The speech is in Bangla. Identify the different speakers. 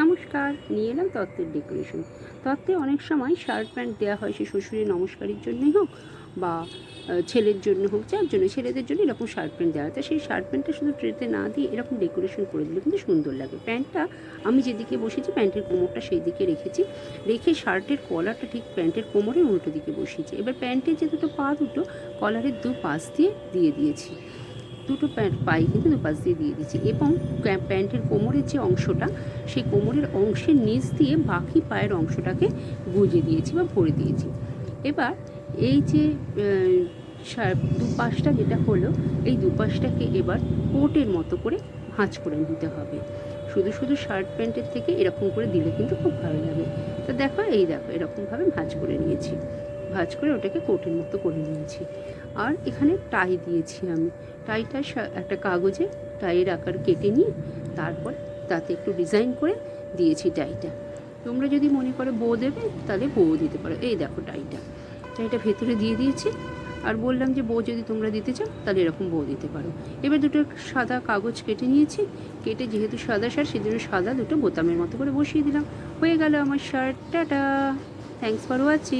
Speaker 1: নমস্কার, নিয়ে এলাম তত্ত্বের ডেকোরেশন তত্ত্বে অনেক সময় শার্ট প্যান্ট দেওয়া হয় সে শ্বশুরের নমস্কারের জন্যই হোক বা ছেলের জন্য হোক, যার জন্য, ছেলেদের জন্য এরকম শার্ট প্যান্ট দেওয়া হয়। সেই শার্ট প্যান্টটা শুধু ট্রেতে না দিয়ে এরকম ডেকোরেশন করে দিলে কিন্তু সুন্দর লাগে। প্যান্টটা আমি যেদিকে বসেছি প্যান্টের কোমরটা সেই দিকে রেখেছি। রেখে শার্টের কলারটা ঠিক প্যান্টের কোমরের উল্টো দিকে বসিয়েছি। এবার প্যান্টের যে দুটো পা দুটো কলারের দু পাশ দিয়ে দিয়ে দিয়েছি। দুটো প্যান্ট পাই কিন্তু দুপাশ দিয়ে দিয়ে দিচ্ছি এবং প্যান্টের কোমরের যে অংশটা, সেই কোমরের অংশের নিচ দিয়ে বাকি পায়ের অংশটাকে গুজে দিয়েছি বা ভরে দিয়েছি। এবার এই যে দুপাশটা যেটা হলো, এই দুপাশটাকে এবার কোটের মতো করে ভাঁজ করে নিতে হবে। শুধু শুধু শার্ট প্যান্টের থেকে এরকম করে দিলে কিন্তু খুব ভালো লাগে। তো দেখো, এই দেখো, এরকমভাবে ভাঁজ করে নিয়েছি। ভাঁজ করে ওটাকে কোটের মতো করে নিয়েছি। আর এখানে টাই দিয়েছি আমি। টাইটা একটা কাগজে টাইয়ের আকার কেটে নিয়ে তারপর তাতে একটু ডিজাইন করে দিয়েছি টাইটা। তোমরা যদি মনে করো বো দেবে, তাহলে বো দিতে পারো। এই দেখো টাইটা। টাইটা ভেতরে দিয়ে দিয়েছি। আর বললাম যে বউ যদি তোমরা দিতে চাও, তাহলে এরকম বউ দিতে পারো। এবার দুটো সাদা কাগজ কেটে নিয়েছি। কেটে যেহেতু সাদা শার্ট, সেজন্য সাদা দুটো বোতামের মতো করে বসিয়ে দিলাম। হয়ে গেল আমার shirt. Tata! Thanks for watching